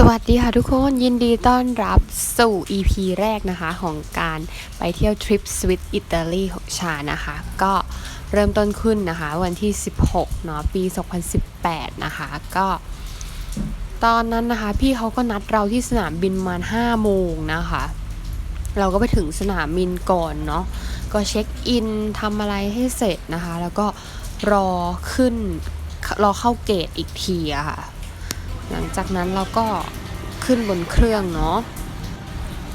สวัสดีค่ะทุกคนยินดีต้อนรับสู่ EP แรกนะคะของการไปเที่ยวทริปสวิตอิตาลีของชานะคะ ก็เริ่มต้นขึ้นนะคะ วันที่ 16เนาะปี 2018 นะคะ ก็ตอนนั้นนะคะ พี่เขาก็นัดเราที่สนามบินมาณ5โมงนะคะ เราก็ไปถึงสนามบินก่อนเนาะก็เช็คอินทำอะไรให้เสร็จนะคะ แล้วก็รอขึ้นรอเข้าเกตอีกทีอะค่ะ หลังจากนั้นเราก็ขึ้นบนเครื่องเนาะ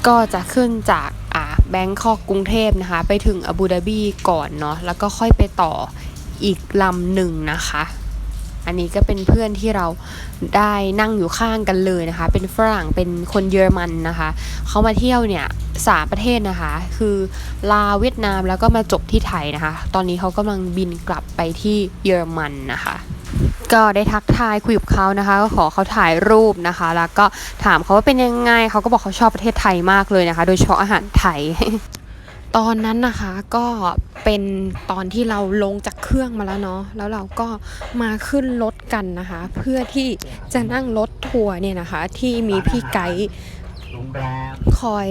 ก็จะขึ้นจากอ่าแบงคอกกรุงเทพนะคะ ไปถึงอาบูดาบีก่อนเนาะแล้วก็ค่อยไปต่ออีกลำหนึ่งนะคะ อันนี้ก็เป็นเพื่อนที่เราได้นั่งอยู่ข้างกันเลยนะคะ เป็นฝรั่งเป็นคนเยอรมันนะคะเขามาเที่ยวเนี่ยสามประเทศนะคะ คือลาวเวียดนามแล้วก็มาจบที่ไทยนะคะ ตอนนี้เขากำลังบินกลับไปที่เยอรมันนะคะ ก็ได้ทักทายคุยกับเขานะคะ ก็ขอเขาถ่ายรูปนะคะ แล้วก็ถามเขาว่าเป็นยังไงเขาก็บอกเขาชอบประเทศไทยมากเลยนะคะ โดยเฉพาะอาหารไทย ตอนนั้นนะคะก็เป็นตอนที่เราลงจากเครื่องมาแล้วเนาะแล้วเราก็มาขึ้นรถกันนะคะ เพื่อที่จะนั่งรถทัวร์เนี่ยนะคะ ที่มีพี่ไกด์ คอย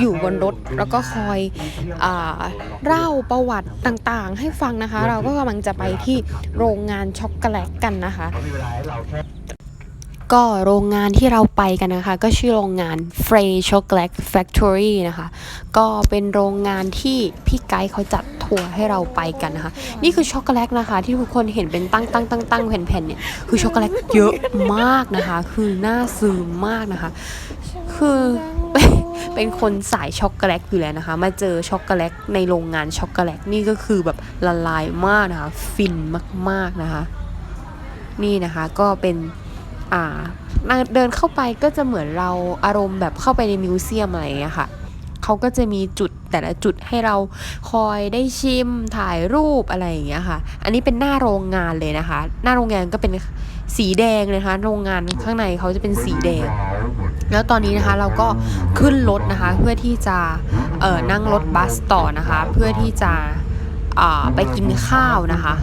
อยู่บนรถแล้วก็คอยอ่าเล่าประวัติต่างๆ ให้ฟังนะคะ เราก็กำลังจะไปที่โรงงานช็อกโกแลตกันนะคะเขามีเวลาให้เราแค่ก็โรงงานที่เราไปกันนะคะ ก็ชื่อโรงงาน Frey Chocolate Factory นะคะ ก็เป็นโรงงานที่พี่ไกด์เขาจัดทัวร์ให้เราไปกันนะคะ นี่คือช็อกโกแลตนะคะ ที่ทุกคนเห็นเป็นตั้งตั้งตั้งตั้งแผ่นๆเนี่ยคือช็อกโกแลตเยอะมากนะคะ คือน่าซื้อมากนะคะ คือเป็นคนสายช็อกโกแลตอยู่แล้วนะคะ มาเจอช็อกโกแลตในโรงงานช็อกโกแลตนี่ก็คือแบบละลายมากนะคะ ฟินมากๆนะคะ นี่นะคะก็เป็นอ่าเดินเข้าไปก็จะเหมือนเราอารมณ์แบบเข้าไปในมิวเซียมอะไรอย่างเงี้ยค่ะเขาก็จะมีจุดแต่ละจุดให้เราคอยได้ชิมถ่ายรูปอะไรอย่างเงี้ยค่ะ อันนี้เป็นหน้าโรงงานเลยนะคะ หน้าโรงงานก็เป็นสีแดงเลยนะคะ โรงงานข้างในเขาจะเป็นสีแดง แล้วตอนนี้นะคะเราก็ขึ้นรถนะคะ เพื่อที่จะเอ่อนั่งรถบัสต่อนะคะ เพื่อที่จะไปกินข้าวนะคะ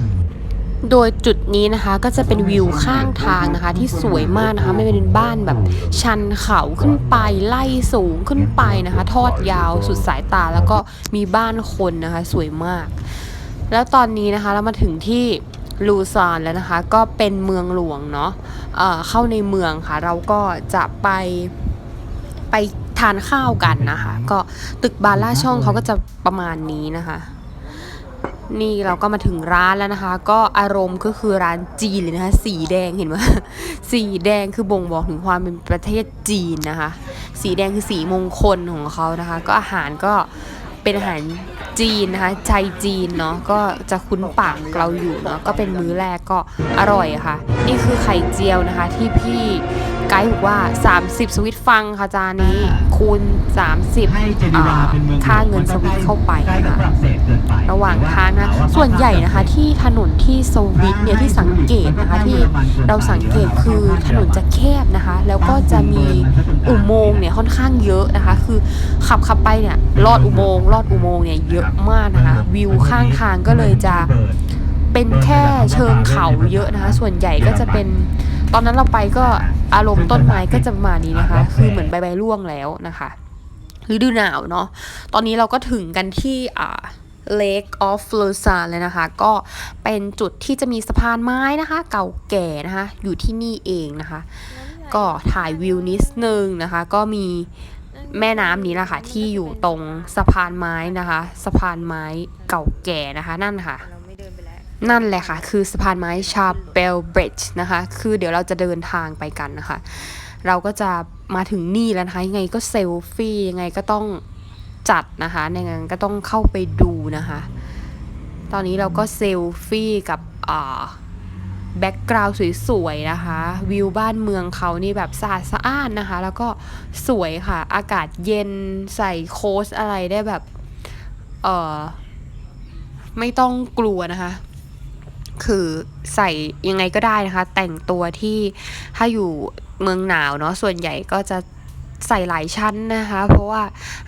โดยจุดนี้นะคะก็จะเป็นวิวข้างทางนะคะ ที่สวยมากนะคะ ไม่เป็นบ้านแบบชันเขาขึ้นไปไล่สูงขึ้นไปนะคะ ทอดยาวสุดสายตาแล้วก็มีบ้านคนนะคะ สวยมาก แล้วตอนนี้นะคะเรามาถึงที่ ลูซานแล้วนะคะ ก็เป็นเมืองหลวงเนาะเอ่อเข้าในเมืองค่ะ เราก็จะไปไปทานข้าวกันนะคะ ก็ตึกบาร่าช่องเขาก็จะประมาณนี้นะคะ นี่เราก็มาถึงร้านแล้วนะคะ ก็อารมณ์ก็คือร้านจีนเลยนะคะ สีแดงเห็นไหมสีแดงคือบ่งบอกถึงความเป็นประเทศจีนนะคะ สีแดงคือสีมงคลของเขานะคะ ก็อาหารก็ เป็นอาหารจีนนะคะไทยจีนเนาะก็จะคุ้นปากเราอยู่เนาะก็เป็นมื้อแรกก็อร่อยค่ะ นี่คือไข่เจียวนะคะที่พี่ ไกด์บอกว่า 30 สวิตฟังค่ะจานนี้ คูณ 30ให้เจนีวาเป็นเมืองค่าเงินสวิตเข้าไปใกล้กับนะคะฝรั่งเศสเกินไประหว่างทางนะส่วนใหญ่นะคะที่ถนนที่สวิตเนี่ยที่สังเกตนะคะที่เราสังเกตคือถนนจะแคบนะคะ แล้วก็จะมีอุโมงค์เนี่ยค่อนข้างเยอะนะคะ คือขับขับไปเนี่ยลอดอุโมงค์ลอดอุโมงค์เนี่ยเยอะมากนะคะ วิวข้างทางก็เลยจะเป็นแค่เชิงเขาเยอะนะคะ ส่วนใหญ่ก็จะเป็น ตอนนั้นเราไปก็อารมณ์ต้นไม้ก็จะประมาณนี้นะคะ คือเหมือนใบใบร่วงแล้วนะคะฤดูหนาวเนาะตอนนี้เราก็ถึงกันที่อ่า Lake of Lausanne เลยนะคะ ก็เป็นจุดที่จะมีสะพานไม้นะคะ เก่าแก่นะคะ อยู่ที่นี่เองนะคะ ก็ถ่ายวิวนิดนึงนะคะ ก็มีแม่น้ำนี้แหละค่ะที่อยู่ตรงสะพานไม้นะคะ สะพานไม้เก่าแก่นะคะนั่นค่ะเราไม่เดิ นั่นแหละค่ะ คือสะพานไม้ชาเปลบริดจ์นะคะ คือเดี๋ยวเราจะเดินทางไปกันนะคะ เราก็จะมาถึงนี่แล้วนะคะยังไงก็เซลฟี่ยังไงก็ต้องจัดนะคะในงานก็ต้องเข้าไปดูนะคะ ตอนนี้เราก็เซลฟี่กับอ่าแบ็กกราวด์สวยๆนะคะ วิวบ้านเมืองเขานี่แบบสะอาดสะอ้านนะคะ แล้วก็สวยค่ะ อากาศเย็นใส่โค้ชอะไรได้แบบ เออไม่ต้องกลัวนะคะ คือใส่ยังไงก็ได้นะคะ แต่งตัวที่ถ้าอยู่เมืองหนาวเนาะส่วนใหญ่ก็จะใส่หลายชั้นนะคะ เพราะว่า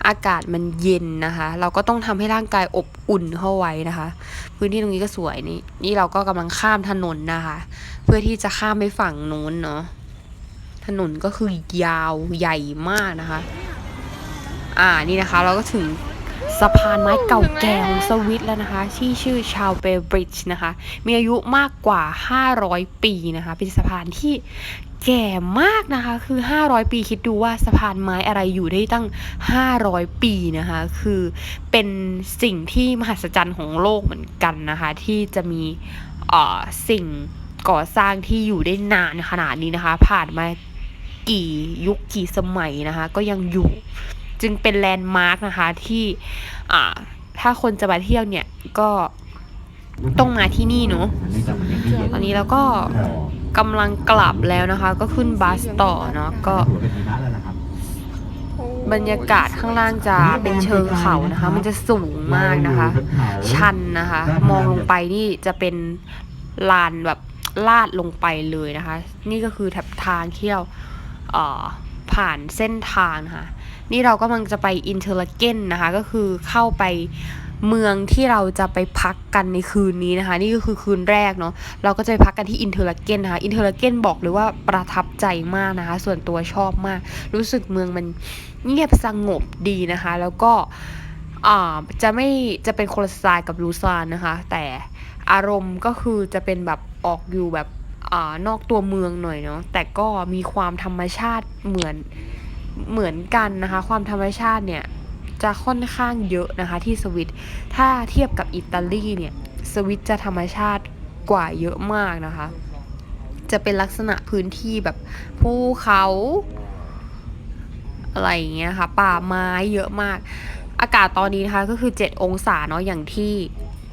อากาศมันเย็นนะคะ เราก็ต้องทำให้ร่างกายอบอุ่นเข้าไว้นะคะ พื้นที่ตรงนี้ก็สวยนี่นี่เราก็กำลังข้ามถนนนะคะ เพื่อที่จะข้ามไปฝั่งนู้นเนาะถนนก็คือยาวใหญ่มากนะคะ อ่านี่นะคะ เราก็ถึง สะพานไม้เก่าแก่ของสวิตแล้วนะคะ ที่ชื่อชาวเบลบริดจ์นะคะ มีอายุมากกว่า 500 ปีนะคะ เป็นสะพานที่แก่มากนะคะ คือ 500 ปีคิดดูว่าสะพานไม้อะไรอยู่ได้ตั้ง 500 ปีนะคะ คือเป็นสิ่งที่มหัศจรรย์ของโลกเหมือนกันนะคะ ที่จะมีเอ่อสิ่งก่อสร้างที่อยู่ได้นานขนาดนี้นะคะ ผ่านมากี่ยุคกี่สมัยนะคะ ก็ยังอยู่ จึงเป็นแลนด์มาร์กนะคะที่อ่าถ้าคนจะมาเที่ยวเนี่ยก็ต้องมาที่นี่เนอะเนื่องจากมันยังไม่เย็นตอนนี้เราก็กำลังกลับแล้วนะคะ ก็ขึ้นบัสต่อเนาะก็หัวเป็นหิมะแล้วนะครับบรรยากาศข้างล่างจะเป็นเชิงเขานะคะ มันจะสูงมากนะคะ ชันนะคะ มองลงไปนี่จะเป็นลานแบบลาดลงไปเลยนะคะ นี่ก็คือแถบทางที่เราเอ่อผ่านเส้นทางนะคะ นี่เรากำลังจะไปอินเทอร์ลเกนนะคะ ก็คือเข้าไปเมืองที่เราจะไปพักกันในคืนนี้นะคะ นี่ก็คือคืนแรกเนาะเราก็จะไปพักกันที่อินเทอร์ลเกนนะคะอินเทอร์ลเกนบอกเลยว่าประทับใจมากนะคะ ส่วนตัวชอบมาก รู้สึกเมืองมันเงียบสงบดีนะคะ แล้วก็อ่าจะไม่จะเป็นคนละสไตล์กับลูซานนะคะ แต่อารมณ์ก็คือจะเป็นแบบออกอยู่แบบอ่านอกตัวเมืองหน่อยเนาะแต่ก็มีความธรรมชาติเหมือน เหมือนกันนะคะ ความธรรมชาติเนี่ยจะค่อนข้างเยอะนะคะที่สวิตถ้าเทียบกับอิตาลีเนี่ยสวิตจะธรรมชาติกว่าเยอะมากนะคะ จะเป็นลักษณะพื้นที่แบบภูเขาอะไรอย่างเงี้ยค่ะ ป่าไม้เยอะมาก อากาศตอนนี้นะคะก็คือ 7 องศาเนาะอย่างที่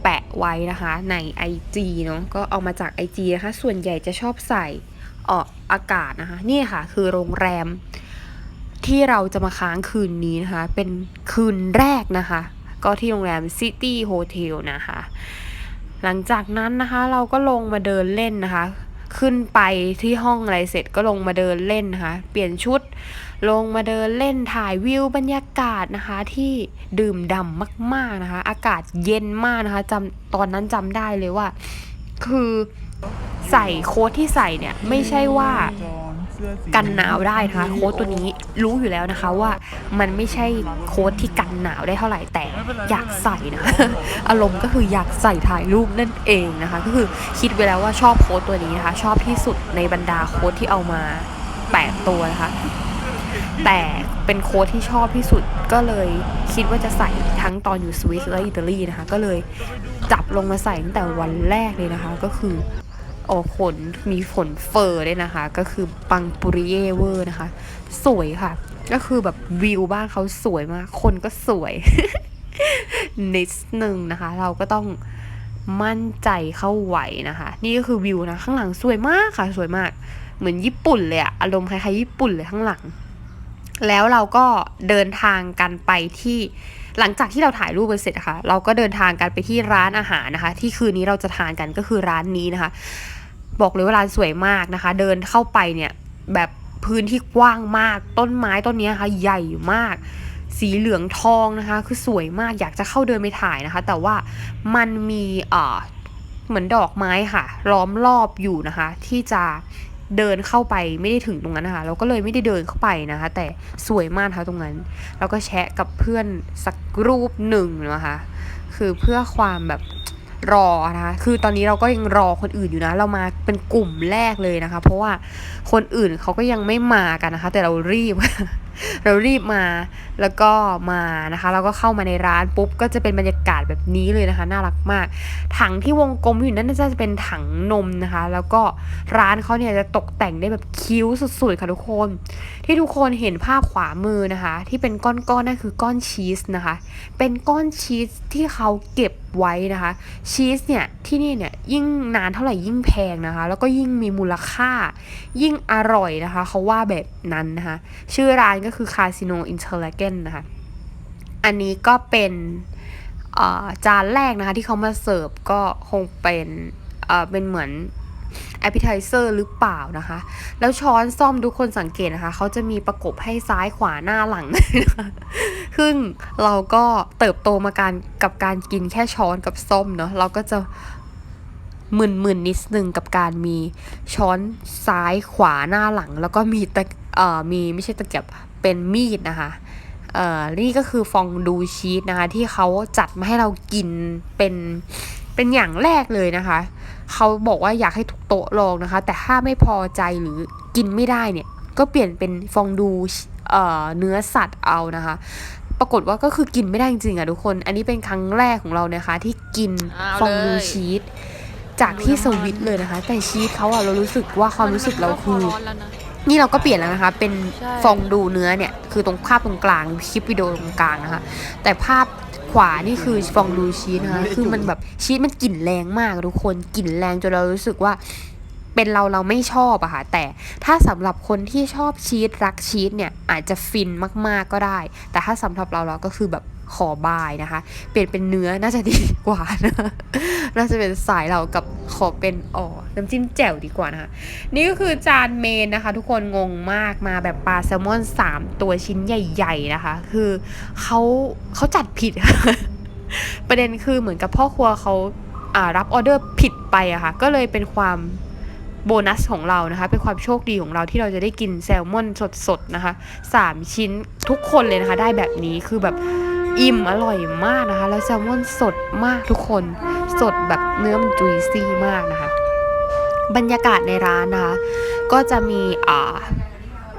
แปะไว้นะคะใน IG เนาะก็เอามาจาก IG นะคะ ส่วนใหญ่จะชอบใส่ออกอากาศนะคะ นี่ค่ะคือโรงแรม ที่เราจะมาค้างคืนนี้นะคะ เป็นคืนแรกนะคะ ก็ที่โรงแรม City Hotel นะคะ หลังจากนั้นนะคะเราก็ลงมาเดินเล่นนะคะ ขึ้นไปที่ห้องอะไรเสร็จก็ลงมาเดินเล่นนะคะ เปลี่ยนชุดลงมาเดินเล่นถ่ายวิวบรรยากาศนะคะ ที่ดื่มด่ำมาก ๆนะคะ อากาศเย็นมากนะคะจำตอนนั้นจำได้เลยว่า คือใส่โค้ทที่ใส่เนี่ยไม่ใช่ว่า กันหนาวได้นะคะโค้ทตัวนี้รู้อยู่แล้วนะคะว่ามันไม่ใช่โค้ทที่กันหนาวได้เท่าไหร่แต่อยากใส่นะอารมณ์ก็คืออยากใส่ถ่ายรูปนั่นเองนะคะ ก็คือคิดไว้แล้วว่าชอบโค้ทตัวนี้นะคะชอบที่สุดในบรรดาโค้ทที่เอามาแปดตัวนะคะแต่เป็นโค้ดที่ชอบที่สุดก็เลยคิดว่าจะใส่ทั้งตอนอยู่สวิสและอิตาลีนะคะ ก็เลยจับลงมาใส่ตั้งแต่วันแรกเลยนะคะ ก็คือ โอ้ขนมีขนเฟอร์ด้วยนะคะ ก็คือปังปุริเยเวอร์นะคะ สวยค่ะ ก็คือแบบวิวบ้านเขาสวยมาก คนก็สวยนิดนึงนะคะ เราก็ต้องมั่นใจเข้าไหวนะคะ นี่ก็คือวิวนะ ข้างหลังสวยมากค่ะ สวยมาก เหมือนญี่ปุ่นเลยอะอารมณ์คล้ายๆญี่ปุ่นเลยข้างหลัง แล้วเราก็เดินทางกันไปที่หลังจากที่เราถ่ายรูปเสร็จนะคะ เราก็เดินทางกันไปที่ร้านอาหารนะคะ ที่คืนนี้เราจะทานกันก็คือร้านนี้นะคะ บอกเลยว่าร้านสวยมากนะคะ เดินเข้าไปเนี่ยแบบพื้นที่กว้างมาก ต้นไม้ต้นนี้นะคะใหญ่มาก สีเหลืองทองนะคะ คือสวยมากอยากจะเข้าเดินไปถ่ายนะคะ แต่ว่ามันมีเอ่อเหมือนดอกไม้ค่ะ ล้อมรอบอยู่นะคะ ที่จะเดินเข้าไปไม่ได้ถึงตรงนั้นนะคะเราก็เลยไม่ได้เดินเข้าไปนะคะ แต่สวยมากนะคะตรงนั้นแล้วก็แชะกับเพื่อนสักรูปหนึ่งนะคะ คือเพื่อความแบบ รอนะคะคือตอนนี้เราก็ยังรอคนอื่นอยู่นะ เรามาเป็นกลุ่มแรกเลยนะคะ เพราะว่าคนอื่นเขาก็ยังไม่มากันนะคะ แต่เรารีบ เรารีบมาแล้วก็มานะคะเราก็เข้ามาในร้านปุ๊บก็จะเป็นบรรยากาศแบบนี้เลยนะคะ น่ารักมาก ถังที่วงกลมอยู่นั่นน่าจะเป็นถังนมนะคะ แล้วก็ร้านเขาเนี่ยจะตกแต่งได้แบบคิ้วสุดๆค่ะทุกคน ที่ทุกคนเห็นภาพขวามือนะคะ ที่เป็นก้อนๆนั่นคือก้อนชีสนะคะ เป็นก้อนชีสที่เขาเก็บไว้นะคะ ชีสเนี่ยที่นี่เนี่ยยิ่งนานเท่าไหร่ยิ่งแพงนะคะ แล้วก็ยิ่งมีมูลค่า ยิ่งอร่อยนะคะเขาว่าแบบนั้นนะคะ ชื่อร้านก็ก็คือคาสิโนอินเทอร์ลเกนนะคะ อันนี้ก็เป็นจานแรกนะคะที่เขามาเสิร์ฟก็คงเป็นเป็นเหมือน appetizer หรือเปล่านะคะ แล้วช้อนซ่อมทุกคนสังเกตนะคะ เขาจะมีประกบให้ซ้ายขวาหน้าหลังนะคะซึ่งเราก็เติบโตมาการกับการกินแค่ช้อนกับส้มเนาะ เราก็จะมึนๆนิดนึงกับการมีช้อนซ้ายขวาหน้าหลัง แล้วก็มีตะเอ่อมีไม่ใช่ตะเกียบ เป็นมีดนะคะเอ่อนี่ก็คือฟองดูชีสนะคะ ที่เขาจัดมาให้เรากินเป็นเป็นอย่างแรกเลยนะคะ เขาบอกว่าอยากให้ทุกโต๊ะลองนะคะ แต่ถ้าไม่พอใจหรือกินไม่ได้เนี่ย ก็เปลี่ยนเป็นฟองดูเอ่อเนื้อสัตว์เอานะคะ ปรากฏว่าก็คือกินไม่ได้จริงๆอะทุกคน อันนี้เป็นครั้งแรกของเรานะคะ ที่กินเอาฟองดูเลยชีสจากที่สวิตเลยนะคะ แต่ชีสเขาอะเรารู้สึกว่าความรู้สึกเราคือมั นก็พร้อนแล้วนะนี่เราก็เปลี่ยนแล้วนะคะ เป็นใช่ฟองดูเนื้อเนี่ยคือตรงภาพตรงกลางคลิปวิดีโอตรงกลางนะคะ แต่ภาพขวานี่คือฟองดูชีสนะคะคือมันแบบชีสมันกลิ่นแรงมากทุกคนกลิ่นแรงจนเรารู้สึกว่าเป็นเราเราไม่ชอบอะค่ะแต่ถ้าสำหรับคนที่ชอบชีสรักชีสเนี่ยอาจจะฟินมากๆก็ได้ แต่ถ้าสำหรับเราเราก็คือแบบ ขอบายนะคะ เปลี่ยนเป็นเนื้อน่าจะดีกว่านะน่าจะเป็นสายเรากับขอเป็นอ๋อน้ำจิ้มแจ่วดีกว่านะคะ นี่ก็คือจานเมนนะคะ ทุกคนงงมากมาแบบปลาแซลมอน 3 ตัวชิ้นใหญ่ ๆ นะคะ คือเขาเขาจัดผิด ประเด็นคือเหมือนกับพ่อครัวเขาอ่ารับออเดอร์ผิดไปอะค่ะ ก็เลยเป็นความโบนัสของเรานะคะ เป็นความโชคดีของเราที่เราจะได้กินแซลมอนสดๆนะคะ 3 ชิ้นทุกคนเลยนะคะ ได้แบบนี้คือแบบ อิ่มอร่อยมากนะคะ แล้วแซลมอนสดมากทุกคน สดแบบเนื้อมันจุยซี่มากนะคะ บรรยากาศในร้านนะคะ ก็จะมีอ่า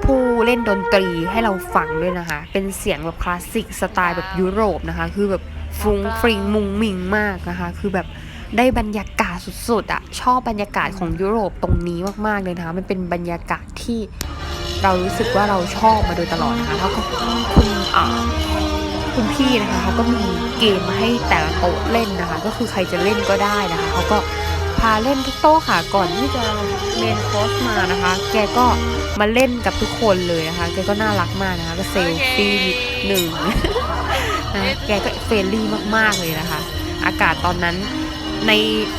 ผู้เล่นดนตรีให้เราฟังด้วยนะคะ เป็นเสียงแบบคลาสสิกสไตล์แบบยุโรปนะคะ คือแบบฟรุงฟริงมุงมิงมากนะคะ คือแบบได้บรรยากาศสุดๆอะ ชอบบรรยากาศของยุโรปตรงนี้มากๆเลยนะคะ มันเป็นบรรยากาศที่เรารู้สึกว่าเราชอบมาโดยตลอดนะคะแล้วก็คุณอ่า คุณพี่นะคะเขาก็มีเกมมาให้แต่ละโต๊ะเล่นนะคะ ก็คือใครจะเล่นก็ได้นะคะเขาก็พาเล่นทุกโต๊ะค่ะก่อนที่จะเมนคอร์สมานะคะ แกก็มาเล่นกับทุกคนเลยนะคะ แกก็น่ารักมากนะคะ ก็เซลฟี่นิดหนึ่งนะแกก็เฟรนลี่มากๆเลยนะคะ อากาศตอนนั้นใน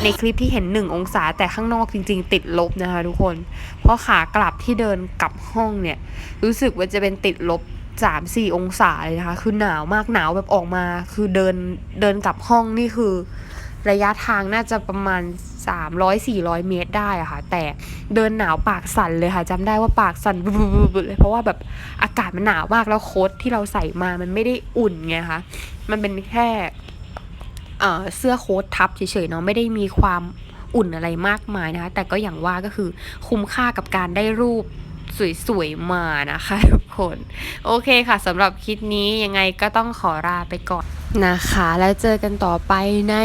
ในคลิปที่เห็นหนึ่งองศาแต่ข้างนอกจริง ๆ ติดลบนะคะทุกคน เพราะขากลับที่เดินกลับห้องเนี่ย รู้สึกว่าจะเป็นติดลบ สามสี่องศาเลยนะคะ คือหนาวมากหนาวแบบออกมา คือเดินเดินกลับห้องนี่คือ ระยะทางน่าจะประมาณ300-400เมตรได้อะค่ะ แต่เดินหนาวปากสั่นเลยค่ะจำได้ว่าปากสั่นบึ้ๆๆเลยเพราะว่าแบบอากาศมันหนาวมากแล้วโค้ทที่เราใส่มามันไม่ได้อุ่นไงคะมันเป็นแค่เอ่อเสื้อโค้ททับเฉยๆเนาะไม่ได้มีความอุ่นอะไรมากมายนะคะ แต่ก็อย่างว่าก็คือคุ้มค่ากับการได้รูป สวยๆมานะคะทุกคน โอเคค่ะสำหรับคลิปนี้ยังไงก็ต้องขอลาไปก่อนนะคะ แล้วเจอกันต่อไปใน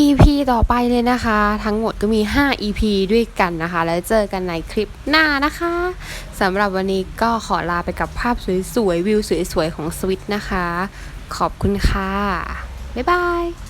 EP ต่อไปเลยนะคะ ทั้งหมดก็มี 5 EP ด้วยกันนะคะ แล้วเจอกันในคลิปหน้านะคะสำหรับวันนี้ก็ขอลาไปกับภาพสวยๆวิวสวยๆของสวิตนะคะ ขอบคุณค่ะ บ๊ายบาย